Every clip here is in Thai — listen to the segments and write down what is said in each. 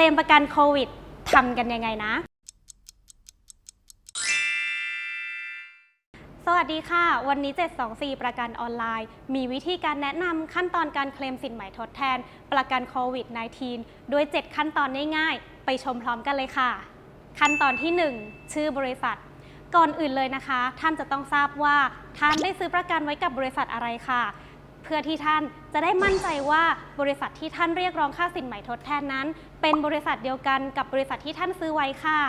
ลมประกันโควิดทำกันยังไงนะ สวัสดีค่ะ วันนี้ 724 ประกันออนไลน์ มีวิธีการแนะนำขั้นตอนการเคลมสินใหม่ทดแทน ประกันโควิด -19 ด้วย 7 ขั้นตอนง่ายๆ ไปชมพร้อมกันเลยค่ะ ขั้นตอนที่ 1 ชื่อบริษัทก่อนอื่นเลยนะคะ ท่านจะต้องทราบว่าท่านได้ซื้อประกันไว้กับบริษัทอะไรค่ะ เพื่อที่ท่านจะได้มั่นใจว่าบริษัทที่ท่านเรียกร้องค่าสินใหม่ทดแทนนั้น เป็นบริษัทเดียวกันกับบริษัทที่ท่านซื้อไว้ค่ะ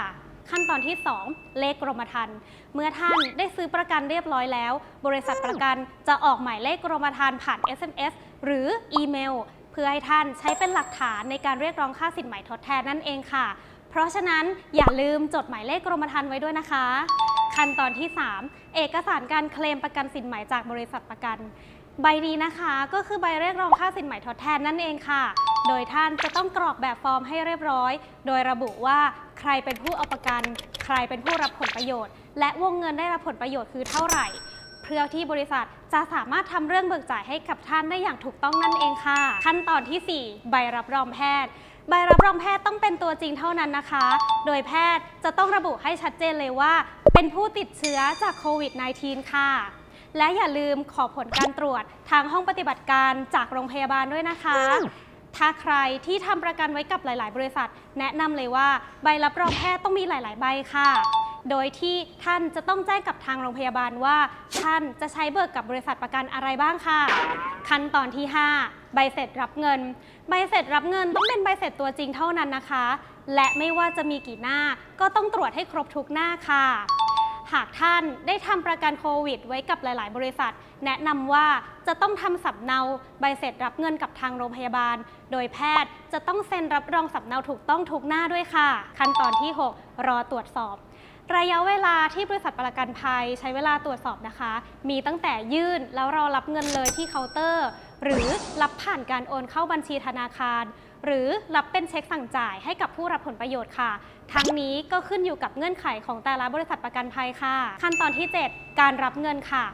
ขั้นตอนที่ 2 เลขกรมธรรม์เมื่อท่านได้ซื้อประกันเรียบร้อยแล้ว บริษัทประกันจะออกหมายเลขกรมธรรม์ผ่าน SMS หรืออีเมล เพื่อให้ท่านใช้เป็นหลักฐานในการเรียกร้องค่าสินใหม่ทดแทนนั่นเองค่ะ เพราะฉะนั้นอย่าลืมจดหมายเลขกรมธรรม์ไว้ด้วยนะคะขั้นตอนที่ 3 เอกสารการเคลมประกันสินใหม่จากบริษัทประกัน ใบนี้นะคะก็คือใบเรียกร้องค่าสินใหม่ทดแทนนั่นเองค่ะ โดยท่านจะต้องกรอกแบบฟอร์มให้เรียบร้อย โดยระบุว่าใครเป็นผู้เอาประกัน ใครเป็นผู้รับผลประโยชน์ และวงเงินได้รับผลประโยชน์คือเท่าไหร่ เพื่อที่บริษัทจะสามารถทำเรื่องเบิกจ่ายให้กับท่านได้อย่างถูกต้องนั่นเองค่ะ ขั้นตอนทีสี่4 ใบรับรองแพทย์ใบรับรองแพทย์ต้องเป็นตัวจริงเท่านั้นนะคะ โดยแพทย์จะต้องระบุให้ชัดเจนเลยว่า เป็นผู้ติดเชื้อจากโควิด -19 ค่ะ และอย่าลืมขอผลการตรวจทางห้องปฏิบัติการจากโรงพยาบาลด้วยนะคะ ถ้าใครที่ทำประกันไว้กับหลาย ๆ บริษัท แนะนำเลยว่าใบรับรองแพทย์ต้องมีหลาย ๆ ใบค่ะ โดยที่ท่านจะต้องแจ้งกับทางโรงพยาบาลว่า ท่านจะใช้เบิกกับบริษัทประกันอะไรบ้างค่ะ ขั้นตอนที่ 5 ใบเสร็จรับเงิน ใบเสร็จรับเงินต้องเป็นใบเสร็จตัวจริงเท่านั้นนะคะ และไม่ว่าจะมีกี่หน้าก็ต้องตรวจให้ครบทุกหน้าค่ะ หากท่านได้ทำประกันโควิด ไว้กับหลาย ๆ บริษัท แนะนำว่าจะต้องทำสำเนาใบเสร็จรับเงินกับทางโรงพยาบาล โดยแพทย์จะต้องเซ็นรับรองสำเนาถูกต้องทุกหน้าด้วยค่ะ ขั้นตอนที่ 6 รอตรวจสอบ ระยะเวลาที่บริษัทประกันภัยใช้เวลาตรวจสอบนะคะ มีตั้งแต่ยื่นแล้วรอรับเงินเลยที่เคาน์เตอร์ หรือรับผ่านการโอนเข้าบัญชีธนาคาร หรือรับเป็นเช็คสั่งจ่ายให้กับผู้รับผลประโยชน์ค่ะ ทั้งนี้ก็ขึ้นอยู่กับเงื่อนไขของแต่ละบริษัทประกันภัยค่ะ ขั้นตอนที่ 7 การรับเงินค่ะ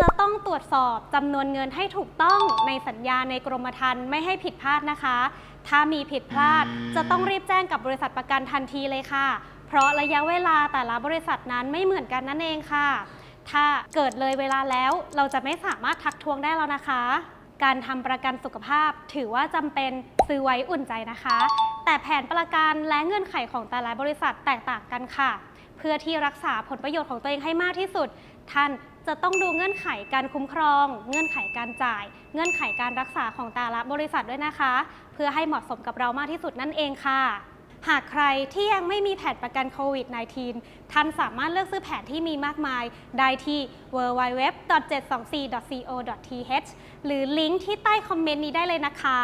จะต้องตรวจสอบจำนวนเงินให้ถูกต้องในสัญญาในกรมธรรม์ไม่ให้ผิดพลาดนะคะ ถ้ามีผิดพลาดจะต้องรีบแจ้งกับบริษัทประกันทันทีเลยค่ะ เพราะระยะเวลาแต่ละบริษัทนั้นไม่เหมือนกันนั่นเองค่ะ ถ้าเกิดเลยเวลาแล้วเราจะไม่สามารถทักท้วงได้แล้วนะคะ การทำประกันสุขภาพถือว่าจำเป็นซื้อไว้อุ่นใจนะคะ แต่แผนประกันและเงื่อนไขของแต่ละบริษัทแตกต่างกันค่ะ เพื่อที่รักษาผลประโยชน์ของตัวเองให้มากที่สุด ท่านจะต้องดูเงื่อนไขการคุ้มครอง เงื่อนไขการจ่าย เงื่อนไขการรักษาของแต่ละบริษัทด้วยนะคะ เพื่อให้เหมาะสมกับเรามากที่สุดนั่นเองค่ะ หากใครที่ยังไม่มีแผนประกันโควิด -19 ท่านสามารถเลือกซื้อแผนที่มีมากมาย ได้ที่ www.724.co.th หรือลิงก์ที่ใต้คอมเมนต์นี้ได้เลยนะคะ